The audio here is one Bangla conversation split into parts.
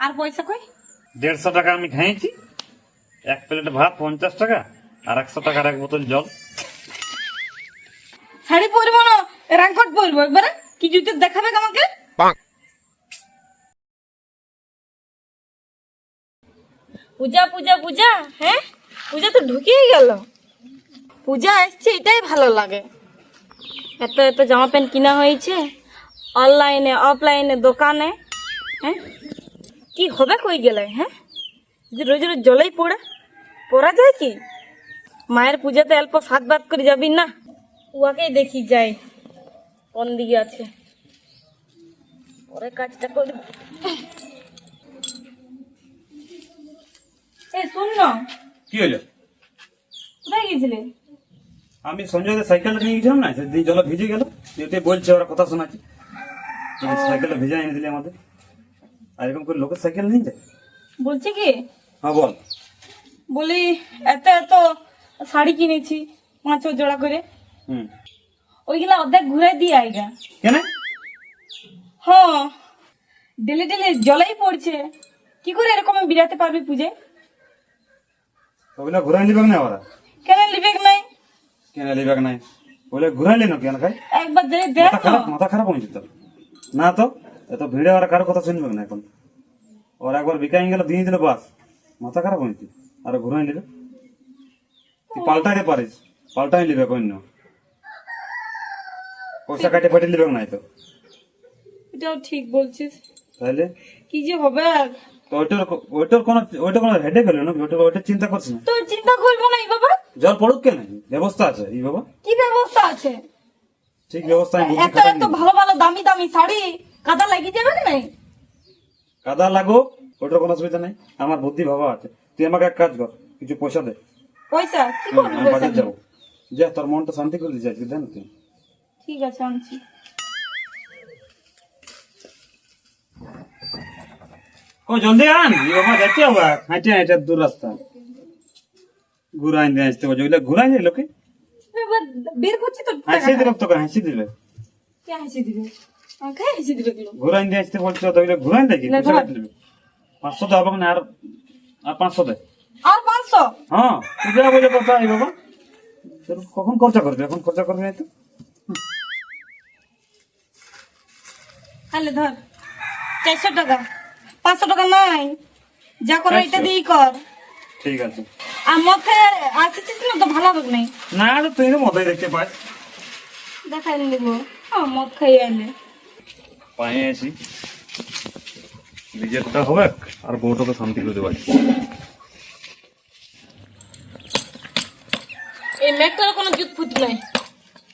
আর পয়সা কই? দেড়শো টাকা আমি খাইছি। এক প্লেট ভাত পঞ্চাশ টাকা আর একশো টাকার এক বোতল জল। শাড়ি পরবো না রাঙ্কট পরবো একবারে। কি জুতো দেখাবে আমাকে? পূজা পূজা পূজা হ্যাঁ? পূজা তো ঢুকিয়ে গেল। পূজা এসছে এটাই ভালো লাগে। এত এত জামা প্যান্ট কিনা হয়েছে অনলাইনে অফলাইনে দোকানে হ্যাঁ? কি হবে কই গেলে হ্যাঁ? যদি রোজ রোজ জলেই পড়ে পড়া যায় কি? মায়ের পূজাতে অল্প সাত বাদ করে যাবি না? উহাকেই দেখি যাই কোন দিকে আছে। পরে কাজটা করি। এ শুন না। কি হলো? কোথায় গেছিলে? আমি সঞ্জয়দের সাইকেলটা নিয়ে গেছিলাম না সেদিন জল ভিজে গেল। যেতে বলছে ওরা কথা শোনাচ্ছে। সাইকেলটা ভেজা এনে দিলে আমাদের। আর এরকম করে লোকের সাইকেল নিয়ে যায়? বলছি কি? হ্যাঁ বল। বলি এত এত শাড়ি কিনেছি পাঁচ জোড়া করে। হুম। ওইগুলা অর্ধেক ঘুরে দিয়ে আইগা কেন? হ্যাঁ ডেলি ডেলি জলেই পড়ছে। কি করে এরকম বিরাতে পারবি পুজে? ওগুলা ঘুরাই নিবে না ওরা? কেন লিবেক নাই? কেন লিবে নাই? ওগুলা ঘুরাইলে না কেন খাই একবার দেখ মাথা খারাপ মাথা খারাপ হয়ে যেত। না তো এত ভিড়ে ওরা কারও কথা শুনবে না এখন। ওরা একবার বিকাই গেল দিয়ে দিল বাস মাথা খারাপ হয়েছে। আর ঘুরাই নিবে তুই পাল্টাইতে পারিস পাল্টাই নিবে কন্য পয়সা কাটে ফাটে নিবে নাই তো। এটাও ঠিক বলছিস। তাহলে কি যে হবে তো ওইটার ওইটার কোনো ওইটা কোনো হেডে গেল না ওইটা ওইটা চিন্তা করছিস না? তো চিন্তা করব না বাবা। জল পড়ুক কেন? ব্যবস্থা আছে এই বাবা। কি ব্যবস্থা আছে? ঠিক ব্যবস্থা এত এত ভালো ভালো দামি দামি শাড়ি কাদা লাগিয়ে যাবে না কাদা লাগো ওটার কোনো অসুবিধা নেই। আমার বুদ্ধি ভাবা আছে। তুই আমাকে এক কাজ কর কিছু পয়সা দে। পয়সা? কি করবি আমি বাজার? যাব। যা তোর মনটা শান্তি করে দিচ্ছে আজকে দেন তুই। ঠিক আছে আনছি। ও জলদি আন। বাবা যাচ্ছে হাঁটে হাঁটে দূর রাস্তা। ঘুরাই আসতে ঘুরাই যায় লোকে বের করছি তো। হাসি দিল তোকে হাসি দিবে কে হাসি দিবে? ঘুরাই দিয়ে আসতে বলছে তো ওইটা ঘুরাই দেখি পাঁচশো তো হবে না আর আর পাঁচশো দে। আর পাঁচশো? হ্যাঁ তুই যা বলে কথা এই বাবা। কখন খরচা করবে? এখন খরচা করবে না তো? তাহলে ধর চারশো টাকা। পাঁচশো টাকা নাই। যা করো এটা? দিয়েই কর। ঠিক আছে। আর মধ্যে আসিছিস না তো ভালো হবে নাই না তুই তো মজাই দেখতে পাই দেখাই নিব হ্যাঁ মদ খাই আইলে পায়ে আছি। নিজেরটা হবে আর বউটাকে শান্তি করে দেওয়া এই মেঘটার কোনো জুত ফুট নাই।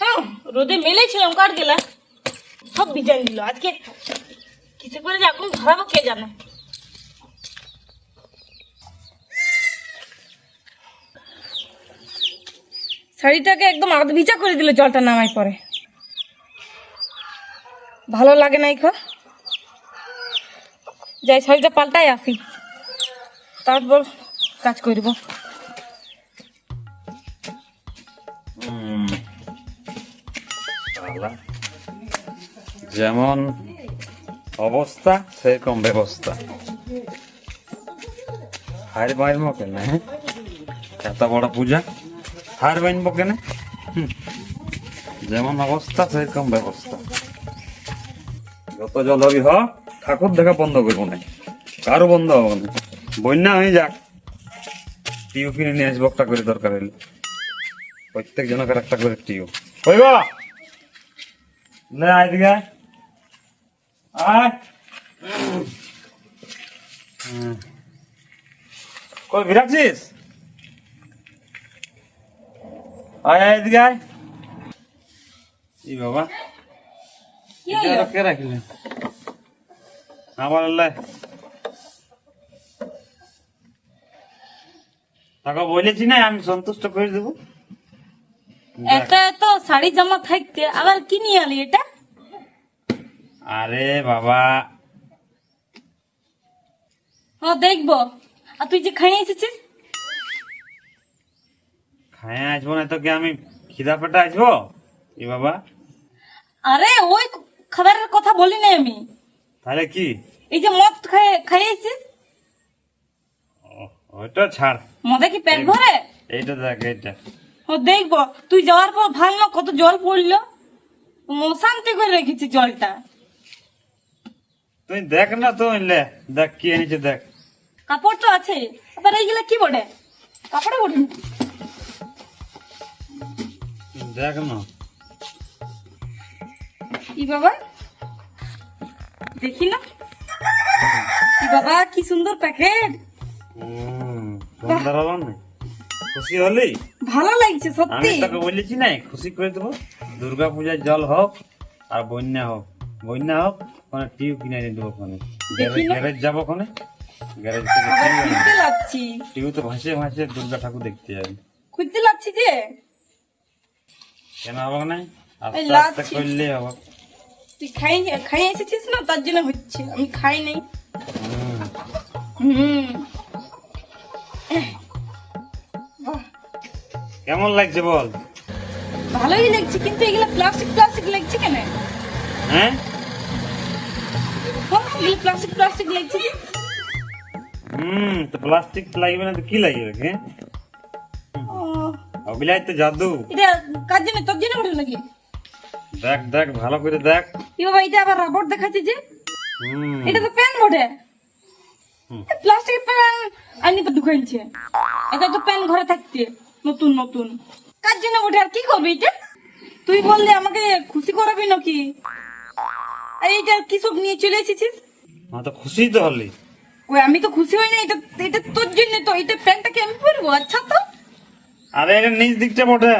হ্যাঁ রোদে মেলেছিলাম কাট গেলা? সব বিজান দিল। আজকে কিসে করে যে এখন ধরাবো কে জানে? শাড়িটাকে একদম আধ ভিজা করে দিল জলটা নামাই পরে। ভালো লাগে না খো। যাই, শাড়িটা পাল্টাই আসি। তারপর কাজ করব যেমন অবস্থা, সেরকম ব্যবস্থা। হার বাইরব কেন হ্যাঁ? এত বড় পূজা। হার বাইনব কেন। যেমন অবস্থা, সেরকম ব্যবস্থা। যত জল হবি হ ঠাকুর দেখা বন্ধ করব না। কারও বন্ধ হব না। বন্যা হয়ে যাক। টিউ কিনে নিয়ে আসব একটা করে দরকার হলে। প্রত্যেক জনকের একটা করে টিউ। হইবা? লে আয় দিকে। আয়। কই আয় এদিকে আয়। ই বাবা। এটা কে রাখিলে? আমার আল্লাহ। তাকে বলেছি না আমি সন্তুষ্ট করে দেবো। এত শাড়ি জামা থাকতে আবার কি নিয়ে আলি এটা? আরে বাবা। হ্যাঁ দেখব। আর তুই যে খাইয়ে এসেছিস? খায় আসব না তো কি আমি খিদা পেটে আসব? এ বাবা। আরে ওই খাবারের কথা বলি না আমি। তাহলে কি? এই যে মদ খাইয়ে খাইয়ে এসেছিস ওটা ছাড়। মদে কি পেট ভরে? এইটা দেখ এইটা। ও দেখব। তুই যাওয়ার পর ভালো না কত জল পড়ল। মশান্তি করে রেখেছি জলটা। তুই দেখ না তো লে দেখ কি এনেছে দেখ। কাপড় তো আছে। আবার এইগুলা কি বটে? কাপড়ে বটে। দেখ না। কি বাবা? দেখি না। কি বাবা কি সুন্দর প্যাকেট। হুম, সুন্দর হলো না। খুশি হলি? ভালো লাগছে আমি তোকে বলেছি না খুশি করে দেবো। দুর্গা পূজার জল হোক আর বন্যা হোক। বন্যা হোক ওখানে টিউ কিনে এনে দেবো ওখানে গ্যারেজ যাব ওখানে গ্যারেজ থেকে টিউ লাগছি। টিউ তো ভাসে ভাসে দুর্গা ঠাকুর দেখতে যাবে। খুঁজতে লাগছি যে। কেন হবে না? আস্তে আস্তে। করলে হবে। তুই খাই খাই এসেছিস না? তার জন্য হচ্ছে। আমি খাই নাই। হুম। কেমন লাগছে বল? ভালোই লাগছে কিন্তু এগুলো প্লাস্টিক প্লাস্টিক লাগছে কেন? হ্যাঁ? হ্যাঁ, এগুলো প্লাস্টিক প্লাস্টিক লাগছে। হুম তো প্লাস্টিক লাগবে না তো কি লাগবে? হ্যাঁ? ও, ওগুলাই তো জাদু। এটা কার জন্য? তোর জন্য উঠে নাকি? দেখ দেখ ভালো করে দেখ। কি বাবা এটা আবার রাবড় দেখাচ্ছে যে? হুম। এটা তো প্যান বটে। হুম। প্লাস্টিকের প্যান আনি ঢুকাইছে এটা তো প্যান ঘরে থাকতে। নতুন নতুন। কার জন্য বটে আর কি করবি এটা? তুই বললে আমাকে খুশি করাবি নাকি? আর এইটা কি সব নিয়ে চলে এসেছিস? আমার তো খুশি তো হলি। ওই আমি তো খুশি হই না এটা এটা তোর জন্য তো। এটা প্যান্টটাকে আমি পরবো? আচ্ছা তো। আরে এটা নিচ দিকটা বটে।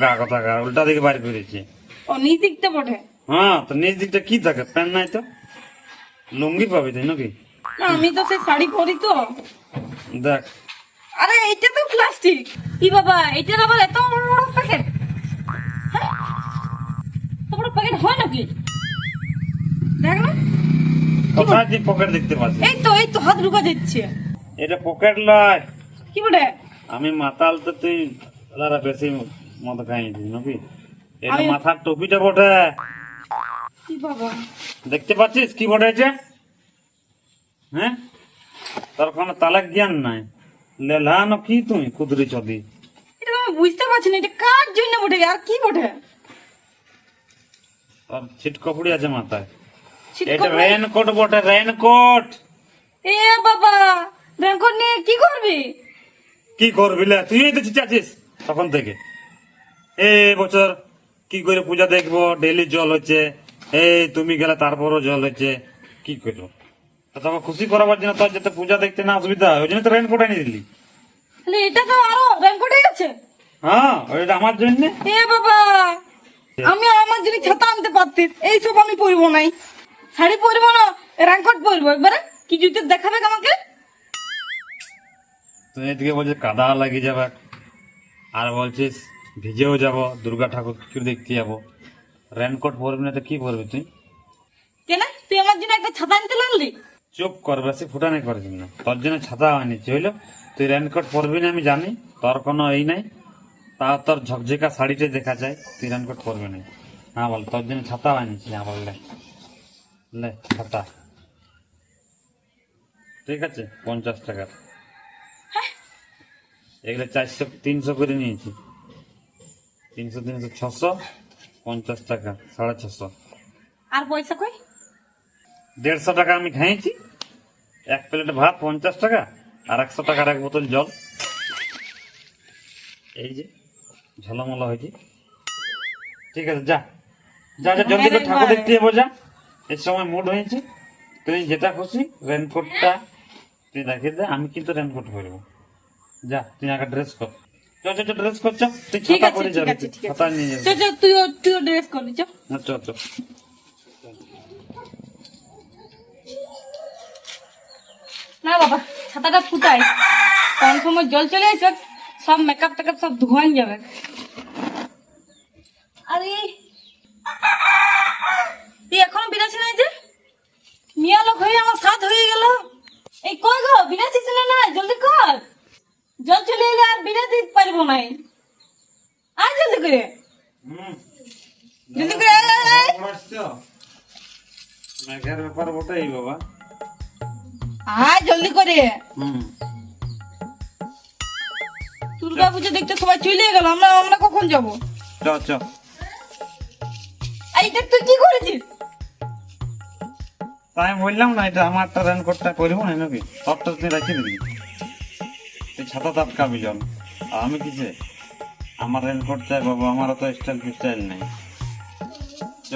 গা কথা গা উল্টা দিকে বাড়ি করেছে। ও নিজ দিকতে বটে। হ্যাঁ তো নিচ দিকটা কি থাকে প্যান্ট নাই তো? লুঙ্গি পাবি তাই নাকি? না আমি তো সেই শাড়ি পরি তো। দেখ। আরে এটা তো প্লাস্টিক। কি বাবা এটার আবার এত বড় বড় প্যাকেট এত বড় প্যাকেট হয় নাকি? দেখ না। কোথায় তুই পকেট দেখতে পাচ্ছি এই তো এই তো হাত ঢুকা যাচ্ছে। এটা পকেট লয় কি বটে? আমি মাতাল তো তুই ওরা বেশি মদ খাইছিস নাকি? এটা মাথার টুপিটা বটে। কি বাবা? দেখতে পাচ্ছিস কি বটে হ্যাঁ? তোর কোনো তালাক জ্ঞান নাই। লেলানো কি তুই কুদরি চদি এটা আমি বুঝতে পারছি না এটা কার জন্য বটে? আর কি বটে? তোর আছে মাথায়। এটা রেনকোট বটে রেনকোট এ বাবা রেনকোট নিয়ে কি করবি? কি করবি লে? তুই তো চিচাছিস তখন থেকে। এ বছর কি করে পূজা দেখব? ডেলি জল হচ্ছে। এই তুমি গেলে তারপরও জল হচ্ছে। কি করব? তো তোকে খুশি করাবার জন্য তোর যাতে পূজা দেখতে না অসুবিধা হয় ওই জন্য তো রেনকোট এনে দিলি। তাহলে এটা তো আরও রেনকোটে আছে হ্যাঁ ওইটা আমার জন্য? এ বাবা আমি আমার জন্য ছাতা আনতে পারতিস এইসব আমি পরবো নাই। শাড়ি পরবো না রেনকোট পরবো একবারে। কি জুতো দেখাবে আমাকে? তুই এদিকে বলছিস কাদা লাগে যাবে। আর বলছিস ভিজেও যাব দুর্গা ঠাকুর দেখতে যাব। রেনকোট পরবি না তো কি পরবি তুই? কেন? তুই আমার জন্য একটা ছাতা আনতে লাগলি চুপ কর বেশি ফুটানি করেছিস না। তোর জন্য ছাতা আনিছি হইল? তুই রেনকোট পরবি না আমি জানি। তোর কোনো এই নাই। তা তোর ঝকঝকা শাড়িটা দেখা যায় তুই রেনকোট পরবি না। হ্যাঁ বল তোর জন্য ছাতা আনিছি হ্যাঁ বললে লে। ছাতা। ঠিক আছে পঞ্চাশ টাকার। এগুলো চারশো তিনশো করে নিয়েছি। তিনশো তিনশো ছশো পঞ্চাশ টাকা সাড়ে ছশো। আর পয়সা কই? দেড়শো টাকা আমি খাইছি এক প্লেট ভাত পঞ্চাশ টাকা আর একশো টাকার এক বোতল জল। এই যে ঝলমলা হয়েছে। ঠিক আছে যা। যা যা জলদি করে ঠাকুর দেখতে যাব যা। এর সময় মুড হয়েছে। তুই যেটা খুশি রেনকোটটা তুই দেখিয়ে দে আমি কিন্তু রেনকোট পরবো। যা তুই আগে ড্রেস কর। ড্রেস কর তুই করে যাবি। নিয়ে যাবি। তুইও তুইও ড্রেস না বাবা ছাতাটা ফুটাই কোন সময় জল চলে আসবে সব মেকআপ টেকআপ সব ধোয়ান যাবে আরে তুই এখনও বিরাছি নাই যে মিয়া লোক হয়ে আমার সাথ হয়ে গেল এই কই গো বিরাছিস না না জলদি কর জল চলে এলে আর বিরাতে পারব নাই আয় জলদি করে হুম জলদি করে আয়, আয়, আয়। মেঘের ব্যাপার বটেই বাবা আয় জলদি করে। দুর্গা পুজো দেখতে সবাই চলে গেল আমরা আমরা কখন যাব? চ চ। এইটা তুই কি করেছিস? আমি বললাম না এটা আমারটা রেনকোটটা করব না নাকি? সবটা তুই রাখি দিবি। তুই ছাতা তাপকাবি আর আমি কিসে আমার রেনকোট চাই বাবু আমার তো স্টাইল ফিস্টাইল নেই। চ।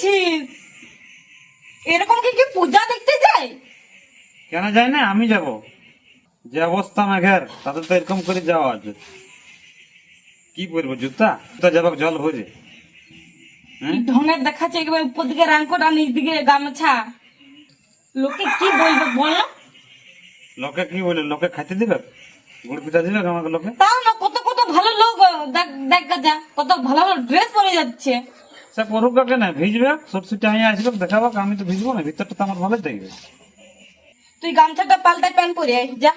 কি এরকম কি কি পূজা দেখতে যায় কেন যাই না? আমি যাব। যে অবস্থা মেঘের তাতে তো এরকম করে যাওয়া আছে। কি পরবো জুতা? জুতা যাব জল ভরে। হ্যাঁ? ঢঙের দেখাচ্ছে একেবারে উপর দিকে রাঙ্কট নিচ দিকে গামছা। লোকে কি বলবে বল লোকে কি বলে লোকে খাইতে দিবে? গুড় পিঠা দিবে আমাকে লোকে? তাও না কত কত ভালো লোক দেখ দেখ যা কত ভালো ভালো ড্রেস পরে যাচ্ছে। সে পড়ুক কাকে না ভিজবে সুটসুটে আমি আসবে দেখাবো আমি তো ভিজবো না ভিতরটা তো আমার ভালোই দেখবে। তুই গামছাটা পাল্টাই প্যান্ট পরে আয় যা।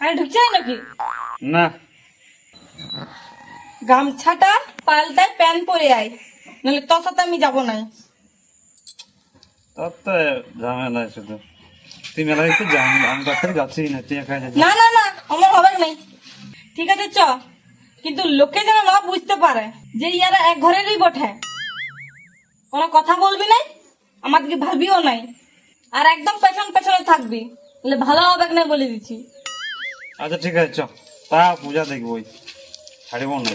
আরে ঢুকছে নাকি? না। গামছাটা পাল্টায় প্যান্ট পরে আয় নাহলে তোর সাথে আমি যাব না। তোর তো ঝামেলা শুধু। তুই মেলা দেখতে যা আমি আমি যাচ্ছি না তুই একা যাচ্ছিস না না না আমার হবে নাই। ঠিক আছে চ। কিন্তু লোকে যেন না বুঝতে পারে যে ইয়ারা এক ঘরেরই বটে। কোনো কথা বলবি নাই? আমাদেরকে ভাবিও নাই। আর একদম পেছন পেছনে থাকবি। তাহলে ভালো হবে না বলে দিচ্ছি। আচ্ছা ঠিক আছে চ। তা পূজা দেখব ওই ছাড়িব না।